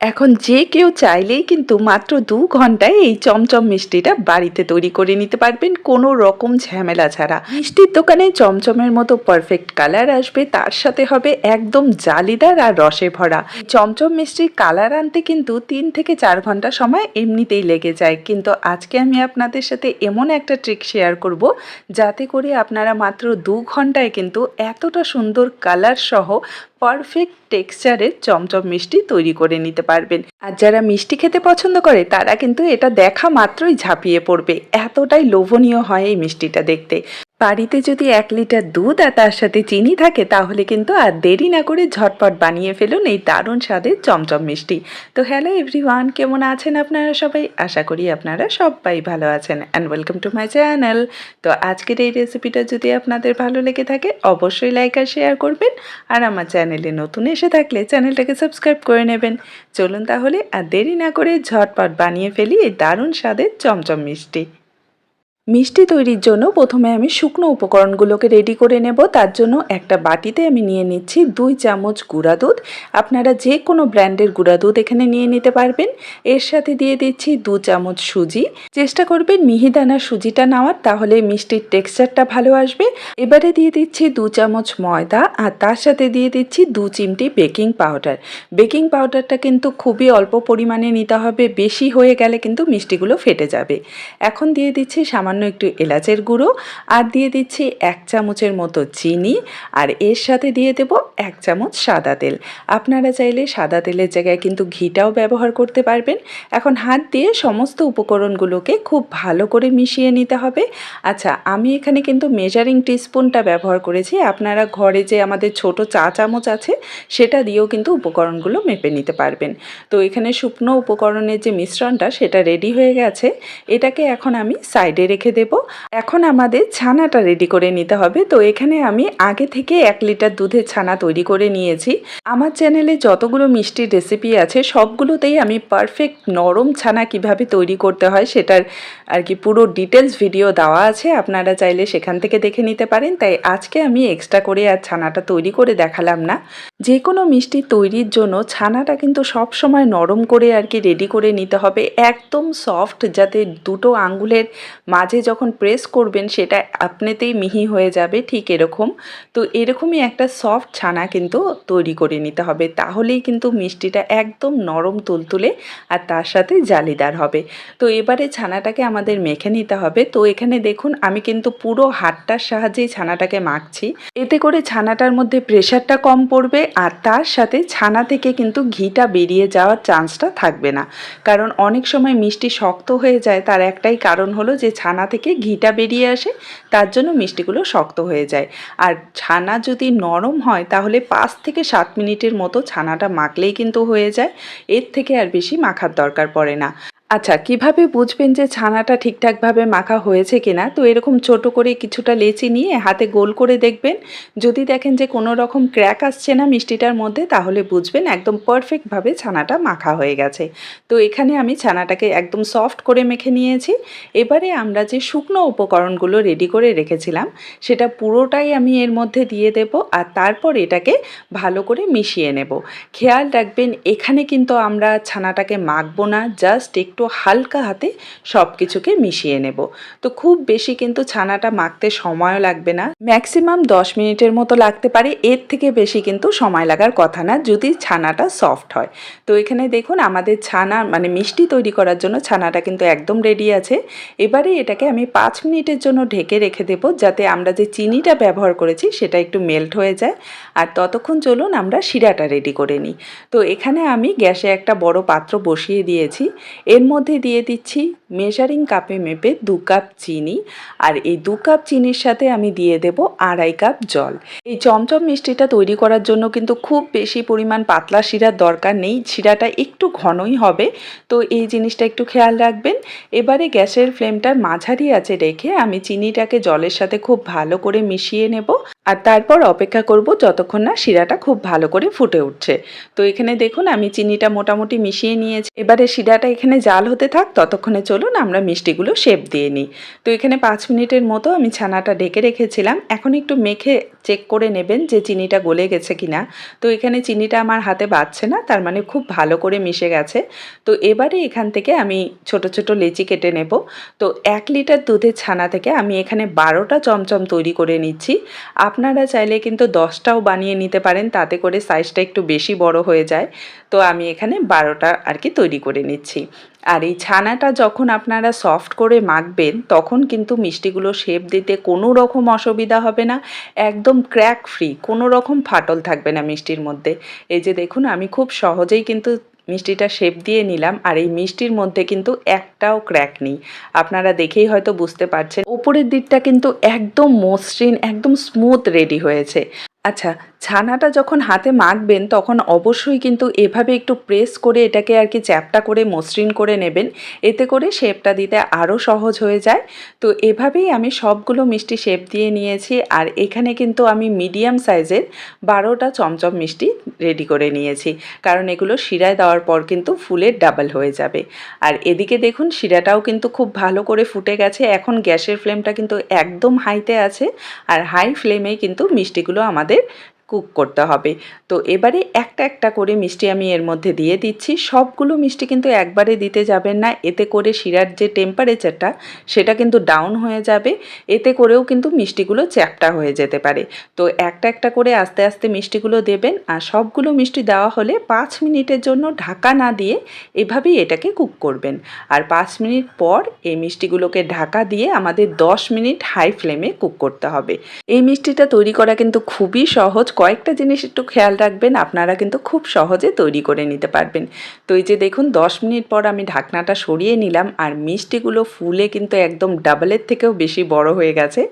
এখন যে কেউ চাইলেই কিন্তু মাত্র দু ঘন্টায় এই চমচম মিষ্টিটা বাড়িতে তৈরি করে নিতে পারবেন কোনো রকম ঝামেলা ছাড়া। মিষ্টির দোকানে চমচমের মতো পারফেক্ট কালার আসবে, তার সাথে হবে একদম জালিদার আর রসে ভরা। চমচম মিষ্টির কালার আনতে কিন্তু তিন থেকে চার ঘণ্টা সময় এমনিতেই লেগে যায়। কিন্তু আজকে আমি আপনাদের সাথে এমন একটা ট্রিক শেয়ার করব, যাতে করে আপনারা মাত্র দু ঘন্টায় কিন্তু এতটা সুন্দর কালার সহ পারফেক্ট টেক্সচারের চমচম মিষ্টি তৈরি করে নিতে পারবেন। আর যারা মিষ্টি খেতে পছন্দ করে, তারা কিন্তু এটা দেখা মাত্রই ঝাঁপিয়ে পড়বে। এতটাই লোভনীয় হয় এই মিষ্টিটা দেখতে। বাড়িতে যদি এক লিটার দুধ আর তার সাথে চিনি থাকে, তাহলে কিন্তু আর দেরি না করে ঝটপট বানিয়ে ফেলুন এই দারুণ স্বাদের চমচম মিষ্টি। তো হ্যালো এভরিওয়ান কেমন আছেন আপনারা সবাই? আশা করি আপনারা সবাই ভালো আছেন। And welcome to my channel তো আজকের এই রেসিপিটা যদি আপনাদের ভালো লেগে থাকে, অবশ্যই লাইক আর শেয়ার করবেন। আর আমার চ্যানেলে নতুন এসে থাকলে চ্যানেলটাকে সাবস্ক্রাইব করে নেবেন। চলুন তাহলে আর দেরি না করে ঝটপট বানিয়ে ফেলি এই দারুণ স্বাদের চমচম মিষ্টি। মিষ্টি তৈরির জন্য প্রথমে আমি শুকনো উপকরণগুলোকে রেডি করে নেব। তার জন্য একটা বাটিতে আমি নিয়ে নিচ্ছি দুই চামচ গুঁড়া দুধ। আপনারা যে কোনো ব্র্যান্ডের গুঁড়া দুধ এখানে নিয়ে নিতে পারবেন। এর সাথে দিয়ে দিচ্ছি দু চামচ সুজি। চেষ্টা করবেন মিহিদানা সুজিটা নেওয়ার, তাহলে মিষ্টির টেক্সচারটা ভালো আসবে। এবারে দিয়ে দিচ্ছি দু চামচ ময়দা আর তার সাথে দিয়ে দিচ্ছি দু চিমটি বেকিং পাউডার। বেকিং পাউডারটা কিন্তু খুবই অল্প পরিমাণে নিতে হবে, বেশি হয়ে গেলে কিন্তু মিষ্টিগুলো ফেটে যাবে। এখন দিয়ে দিচ্ছি সামান্য একটু এলাচের গুঁড়ো আর দিয়ে দিচ্ছি এক চামচের মতো চিনি আর এর সাথে দিয়ে দেব এক চামচ সাদা তেল। আপনারা চাইলে সাদা তেলের জায়গায় কিন্তু ঘিটাও ব্যবহার করতে পারবেন। এখন হাত দিয়ে সমস্ত উপকরণগুলোকে খুব ভালো করে মিশিয়ে নিতে হবে। আচ্ছা আমি এখানে কিন্তু মেজারিং টিস্পুনটা ব্যবহার করেছি। আপনারা ঘরে যে আমাদের ছোট চা চামচ আছে, সেটা দিয়েও কিন্তু উপকরণগুলো মেপে নিতে পারবেন। তো এখানে শুকনো উপকরণের যে মিশ্রণটা, সেটা রেডি হয়ে গেছে। এটাকে এখন আমি সাইডে রেখে দেব। এখন আমাদের ছানাটা রেডি করে নিতে হবে। তো এখানে আমি আগে থেকে এক লিটার দুধের ছানা তৈরি করে নিয়েছি। আমার চ্যানেলে যতগুলো মিষ্টির রেসিপি আছে, সবগুলোতেই আমি পারফেক্ট নরম ছানা কীভাবে তৈরি করতে হয় সেটার আর কি পুরো ডিটেলস ভিডিও দেওয়া আছে। আপনারা চাইলে সেখান থেকে দেখে নিতে পারেন। তাই আজকে আমি এক্সট্রা করে আর ছানাটা তৈরি করে দেখালাম না। যে কোনো মিষ্টি তৈরির জন্য ছানাটা কিন্তু সব সময় নরম করে আর কি রেডি করে নিতে হবে। একদম সফট যাতে দুটো আঙ্গুলের মাঝে যখন প্রেস করবেন, সেটা আপনিতেই মিহি হয়ে যাবে, ঠিক এরকম। তো এরকমই একটা সফট ছানা কিন্তু তৈরি করে নিতে হবে। তাহলেই কিন্তু মিষ্টিটা একদম নরম তুলতুলে আর তার সাথে জালিদার হবে। তো এবারে ছানাটাকে আমাদের মেখে নিতে হবে। তো এখানে দেখুন, আমি কিন্তু পুরো হাতটার সাহায্যেই ছানাটাকে মাখছি। এতে করে ছানাটার মধ্যে প্রেশারটা কম পড়বে আর তার সাথে ছানা থেকে কিন্তু ঘিটা বেরিয়ে যাওয়ার চান্সটা থাকবে না। কারণ অনেক সময় মিষ্টি শক্ত হয়ে যায়, তার একটাই কারণ হলো যে ছানা থেকে ঘিটা বেরিয়ে আসে, তার জন্য মিষ্টিগুলো শক্ত হয়ে যায়। আর ছানা যদি নরম হয়, তাহলে পাঁচ থেকে সাত মিনিটের মতো ছানাটা মাখলেই কিন্তু হয়ে যায়। এর থেকে আর বেশি মাখার দরকার পড়ে না। আচ্ছা কীভাবে বুঝবেন যে ছানাটা ঠিকঠাকভাবে মাখা হয়েছে কিনা? তো এরকম ছোট করে কিছুটা লেচি নিয়ে হাতে গোল করে দেখবেন। যদি দেখেন যে কোনো রকম ক্র্যাক আসছে না মিষ্টিটার মধ্যে, তাহলে বুঝবেন একদম পারফেক্টভাবে ছানাটা মাখা হয়ে গেছে। তো এখানে আমি ছানাটাকে একদম সফট করে মেখে নিয়েছি। এবারে আমরা যে শুকনো উপকরণগুলো রেডি করে রেখেছিলাম, সেটা পুরোটাই আমি এর মধ্যে দিয়ে দেব আর তারপর এটাকে ভালো করে মিশিয়ে নেব। খেয়াল রাখবেন, এখানে কিন্তু আমরা ছানাটাকে মাখবো না, জাস্ট একটু হালকা হাতে সব কিছুকে মিশিয়ে নেব। তো খুব বেশি কিন্তু ছানাটা মাখতে সময়ও লাগবে না। ম্যাক্সিমাম দশ মিনিটের মতো লাগতে পারে। এর থেকে বেশি কিন্তু সময় লাগার কথা না, যদি ছানাটা সফট হয়। তো এখানে দেখুন, আমাদের ছানা মানে মিষ্টি তৈরি করার জন্য ছানাটা কিন্তু একদম রেডি আছে। এবারে এটাকে আমি পাঁচ মিনিটের জন্য ঢেকে রেখে দেব, যাতে আমরা যে চিনিটা ব্যবহার করেছি, সেটা একটু মেল্ট হয়ে যায়। আর ততক্ষণ চলুন আমরা শিরাটা রেডি করে নিই। তো এখানে আমি গ্যাসে একটা বড় পাত্র বসিয়ে দিয়েছি। এর মধ্যে দিয়ে দিচ্ছি মেজারিং কাপে মেপে দু কাপ চিনি আর এই দু কাপ চিনির সাথে আমি দিয়ে দেব আড়াই কাপ জল। এই চমচম মিষ্টিটা তৈরি করার জন্য কিন্তু খুব বেশি পরিমাণ পাতলা শিরার দরকার নেই, শিরাটা একটু ঘনই হবে। তো এই জিনিসটা একটু খেয়াল রাখবেন। এবারে গ্যাসের ফ্লেমটার মাঝারি আছে রেখে আমি চিনিটাকে জলের সাথে খুব ভালো করে মিশিয়ে নেব। আর তারপর অপেক্ষা করব যতক্ষণ না শিরাটা খুব ভালো করে ফুটে উঠছে। তো এখানে দেখুন আমি চিনিটা মোটামুটি মিশিয়ে নিয়েছি। এবারে শিরাটা এখানে জাল জাল হতে থাক, ততক্ষণে চলুন আমরা মিষ্টিগুলো শেপ দিয়ে নিই। তো এখানে পাঁচ মিনিটের মতো আমি ছানাটা ঢেকে রেখেছিলাম। এখন একটু মেখে চেক করে নেবেন যে চিনিটা গলে গেছে কিনা। তো এখানে চিনিটা আমার হাতে বাজছে না, তার মানে খুব ভালো করে মিশে গেছে। তো এবারে এখান থেকে আমি ছোট ছোট লেচি কেটে নেব। তো এক লিটার দুধের ছানা থেকে আমি এখানে বারোটা চমচম তৈরি করে নিচ্ছি। আপনারা চাইলে কিন্তু দশটাও বানিয়ে নিতে পারেন, তাতে করে সাইজটা একটু বেশি বড় হয়ে যায়। তো আমি এখানে বারোটা আর কি তৈরি করে নিচ্ছি। আর এই ছানাটা যখন আপনারা সফট করে মাখবেন, তখন কিন্তু মিষ্টিগুলো শেপ দিতে কোনো রকম অসুবিধা হবে না। একদম ক্র্যাক ফ্রি কোনো রকম ফাটল থাকবে না মিষ্টির মধ্যে। এই যে দেখুন, আমি খুব সহজেই কিন্তু মিষ্টিটা শেপ দিয়ে নিলাম আর এই মিষ্টির মধ্যে কিন্তু একটাও ক্র্যাক নেই। আপনারা দেখেই হয়তো বুঝতে পারছেন। ওপরের দিকটা কিন্তু একদম মসৃণ, একদম স্মুথ রেডি হয়েছে। আচ্ছা ছানাটা যখন হাতে মাখবেন, তখন অবশ্যই কিন্তু এভাবে একটু প্রেস করে এটাকে আর কি চ্যাপটা করে, মসৃণ করে নেবেন। এতে করে শেপটা দিতে আরও সহজ হয়ে যায়। তো এভাবেই আমি সবগুলো মিষ্টি শেপ দিয়ে নিয়েছি। আর এখানে কিন্তু আমি মিডিয়াম সাইজের বারোটা চমচম মিষ্টি রেডি করে নিয়েছি। কারণ এগুলো শিরায় দেওয়ার পর কিন্তু ফুলের ডাবল হয়ে যাবে। আর এদিকে দেখুন, শিরাটাও কিন্তু খুব ভালো করে ফুটে গেছে। এখন গ্যাসের ফ্লেমটা কিন্তু একদম হাইতে আছে। আর হাই ফ্লেমেই কিন্তু মিষ্টিগুলো আমাদের কুক করতে হবে। তো এবারে একটা একটা করে মিষ্টি আমি এর মধ্যে দিয়ে দিচ্ছি। সবগুলো মিষ্টি কিন্তু একবারে দিতে যাবেন না। এতে করে শিরার যে টেম্পারেচারটা সেটা কিন্তু ডাউন হয়ে যাবে। এতে করেও কিন্তু মিষ্টিগুলো চ্যাপটা হয়ে যেতে পারে। তো একটা একটা করে আস্তে আস্তে মিষ্টিগুলো দেবেন। আর সবগুলো মিষ্টি দেওয়া হলে পাঁচ মিনিটের জন্য ঢাকা না দিয়ে এভাবেই এটাকে কুক করবেন। আর পাঁচ মিনিট পর এই মিষ্টিগুলোকে ঢাকা দিয়ে আমাদের দশ মিনিট হাই ফ্লেমে কুক করতে হবে। এই মিষ্টিটা তৈরি করা কিন্তু খুবই সহজ কয়েকটা জিনিস একটু খেয়াল রাখবেন, আপনারা কিন্তু খুব সহজে তৈরি করে নিতে পারবেন। তো এই যে দেখুন, দশ মিনিট পর আমি ঢাকনাটা সরিয়ে নিলাম আর মিষ্টিগুলো ফুলে কিন্তু একদম ডাবলের থেকেও বেশি বড় হয়ে গেছে।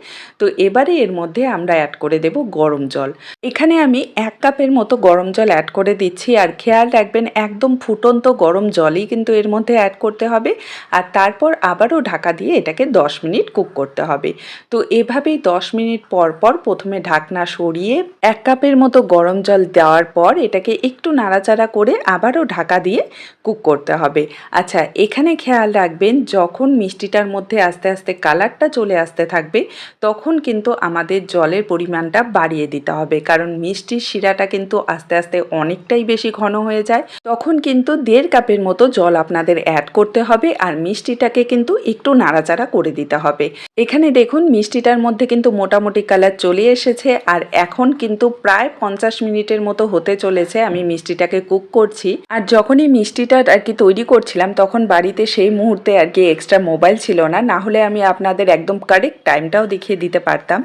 তো এবারে এর মধ্যে আমরা অ্যাড করে দেব গরম জল। এখানে আমি এক কাপের মতো গরম জল অ্যাড করে দিচ্ছি আর খেয়াল রাখবেন, একদম ফুটন্ত গরম জলই কিন্তু এর মধ্যে অ্যাড করতে হবে। আর তারপর আবারও ঢাকা দিয়ে এটাকে দশ মিনিট কুক করতে হবে। তো এভাবেই দশ মিনিট পর পর প্রথমে ঢাকনা সরিয়ে এক কাপ কাপের মতো গরম জল দেওয়ার পর এটাকে একটু নাড়াচাড়া করে আবারও ঢাকা দিয়ে কুক করতে হবে। আচ্ছা এখানে খেয়াল রাখবেন, যখন মিষ্টিটার মধ্যে আস্তে আস্তে কালারটা চলে আসতে থাকবে, তখন কিন্তু আমাদের জলের পরিমাণটা বাড়িয়ে দিতে হবে। কারণ মিষ্টির শিরাটা কিন্তু আস্তে আস্তে অনেকটাই বেশি ঘন হয়ে যায়। তখন কিন্তু দেড় কাপের মতো জল আপনাদের অ্যাড করতে হবে আর মিষ্টিটাকে কিন্তু একটু নাড়াচাড়া করে দিতে হবে। এখানে দেখুন, মিষ্টিটার মধ্যে কিন্তু মোটামুটি কালার চলে এসেছে আর এখন কিন্তু প্রায় পঞ্চাশ মিনিটের মতো হতে চলেছে, আমি মিষ্টিটাকে কুক করছি। আর যখনই মিষ্টিটা আর কি তৈরি করছিলাম, তখন বাড়িতে সেই মুহূর্তে আর কি এক্সট্রা মোবাইল ছিল না। না হলে আমি আপনাদের একদম কারেক্ট টাইমটাও দেখিয়ে দিতে পারতাম।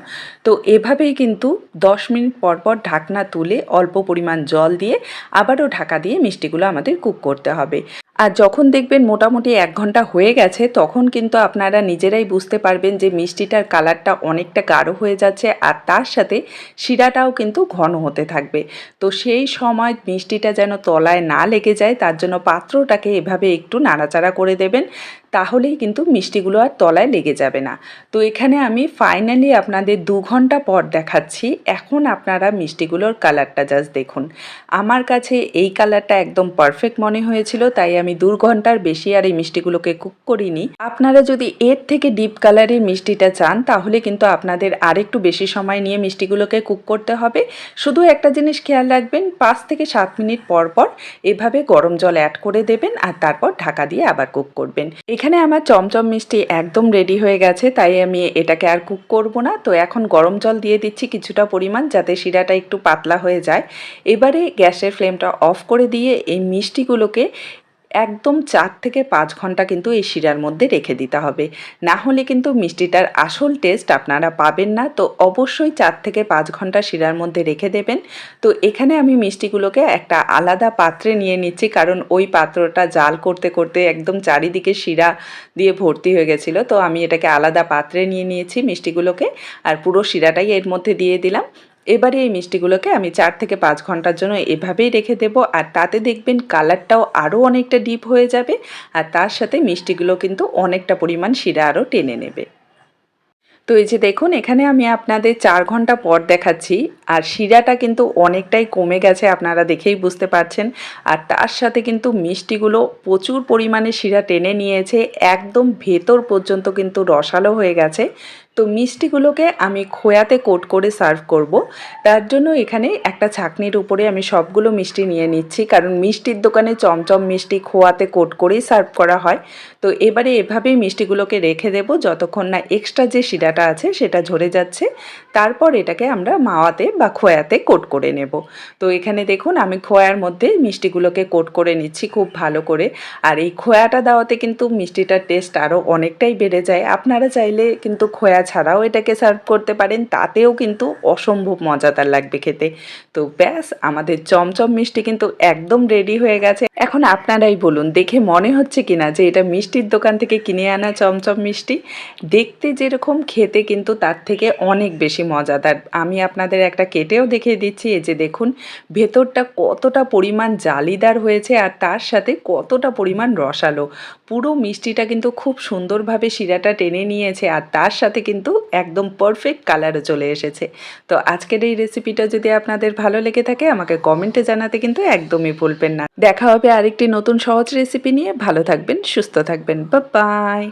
তো এভাবেই কিন্তু দশ মিনিট পর পর ঢাকনা তুলে অল্প পরিমাণ জল দিয়ে আবারও ঢাকা দিয়ে মিষ্টিগুলো আমাদের কুক করতে হবে। আর যখন দেখবেন মোটামুটি এক ঘণ্টা হয়ে গেছে, তখন কিন্তু আপনারা নিজেরাই বুঝতে পারবেন যে মিষ্টিটার কালারটা অনেকটা গাঢ় হয়ে যাচ্ছে আর তার সাথে শিরাটাও কিন্তু ঘন হতে থাকবে। তো সেই সময় মিষ্টিটা যেন তলায় না লেগে যায়, তার জন্য পাত্রটাকে এভাবে একটু নাড়াচাড়া করে দেবেন। তাহলেই কিন্তু মিষ্টিগুলো আর তলায় লেগে যাবে না। তো এখানে আমি ফাইনালি আপনাদের দু ঘণ্টা পর দেখাচ্ছি, এখন আপনারা মিষ্টিগুলোর কালারটা জাস্ট দেখুন। আমার কাছে এই কালারটা একদম পারফেক্ট মনে হয়েছিল, তাই আমি দু ঘণ্টার বেশি আর এই মিষ্টিগুলোকে কুক করিনি। আপনারা যদি এর থেকে ডিপ কালারের মিষ্টিটা চান, তাহলে কিন্তু আপনাদের আরেকটু বেশি সময় নিয়ে মিষ্টিগুলোকে কুক করতে হবে। শুধু একটা জিনিস খেয়াল রাখবেন, পাঁচ থেকে সাত মিনিট পর পর এভাবে গরম জল অ্যাড করে দেবেন আর তারপর ঢাকা দিয়ে আবার কুক করবেন। এখানে আমার চমচম মিষ্টি একদম রেডি হয়ে গেছে, তাই আমি এটাকে আর কুক করব না। তো এখন গরম জল দিয়ে দিচ্ছি কিছুটা পরিমাণ যাতে শিরাটা একটু পাতলা হয়ে যায়। এবারে গ্যাসের ফ্লেমটা অফ করে দিয়ে এই মিষ্টিগুলোকে একদম চার থেকে পাঁচ ঘণ্টা কিন্তু এই শিরার মধ্যে রেখে দিতে হবে। না হলে কিন্তু মিষ্টিটার আসল টেস্ট আপনারা পাবেন না। তো অবশ্যই চার থেকে পাঁচ ঘণ্টা শিরার মধ্যে রেখে দেবেন। তো এখানে আমি মিষ্টিগুলোকে একটা আলাদা পাত্রে নিয়ে নিচ্ছি, কারণ ওই পাত্রটা জাল করতে করতে একদম চারিদিকে শিরা দিয়ে ভর্তি হয়ে গেছিল। তো আমি এটাকে আলাদা পাত্রে নিয়ে নিয়েছি মিষ্টিগুলোকে, আর পুরো শিরাটাই এর মধ্যে দিয়ে দিলাম। এবারে এই মিষ্টিগুলোকে আমি চার থেকে পাঁচ ঘণ্টার জন্য এভাবেই রেখে দেব, আর তাতে দেখবেন কালারটাও আরও অনেকটা ডিপ হয়ে যাবে, আর তার সাথে মিষ্টিগুলো কিন্তু অনেকটা পরিমাণ শিরা আরও টেনে নেবে। তো এই যে দেখুন, এখানে আমি আপনাদের চার ঘণ্টা পর দেখাচ্ছি, আর শিরাটা কিন্তু অনেকটাই কমে গেছে, আপনারা দেখেই বুঝতে পারছেন, আর তার সাথে কিন্তু মিষ্টিগুলো প্রচুর পরিমাণে শিরা টেনে নিয়েছে, একদম ভেতর পর্যন্ত কিন্তু রসালো হয়ে গেছে তো মিষ্টিগুলোকে আমি খোয়াতে কোট করে সার্ভ করব। তার জন্য এখানে একটা ছাকনির উপরে আমি সবগুলো মিষ্টি নিয়ে নিচ্ছি, কারণ মিষ্টির দোকানে চমচম মিষ্টি খোয়াতে কোট করেই সার্ভ করা হয়। তো এবারে এভাবেই মিষ্টিগুলোকে রেখে দেব, যতক্ষণ না এক্সট্রা যে শিরাটা আছে সেটা ঝরে যাচ্ছে। তারপর এটাকে আমরা মাওয়াতে বা খোয়াতে কোট করে নেব। তো এখানে দেখুন, আমি খোয়ার মধ্যে মিষ্টিগুলোকে কোট করে নিচ্ছি খুব ভালো করে। আর এই খোয়াটা দেওয়াতে কিন্তু মিষ্টিটার টেস্ট আরও অনেকটাই বেড়ে যায়। আপনারা চাইলে কিন্তু খোয়া ছাড়াও এটাকে সার্ভ করতে পারেন, তাতেও কিন্তু অসম্ভব মজাদার লাগবে খেতে। তো ব্যাস, আমাদের চমচম মিষ্টি কিন্তু একদম রেডি হয়ে গেছে। এখন আপনারাই বলুন, দেখে মনে হচ্ছে কিনা যে এটা মিষ্টির দোকান থেকে কিনে আনা চমচম মিষ্টি? দেখতে যেরকম, খেতে কিন্তু তার থেকে অনেক বেশি মজাদার। আমি আপনাদের একটা কেটেও দেখিয়ে দিচ্ছি, এই যে দেখুন, ভেতরটা কতটা পরিমাণ জালিদার হয়েছে আর তার সাথে কতটা পরিমাণ রসালো। পুরো মিষ্টিটা কিন্তু খুব সুন্দরভাবে শিরাটা টেনে নিয়েছে আর তার সাথে কিন্তু একদম পারফেক্ট কালারও চলে এসেছে। তো আজকের এই রেসিপিটা যদি আপনাদের ভালো লেগে থাকে, আমাকে কমেন্টে জানাতে কিন্তু একদমই ভুলবেন না। দেখা হবে আরেকটি নতুন সহজ রেসিপি নিয়ে। ভালো থাকবেন, সুস্থ থাকবেন। বা বাই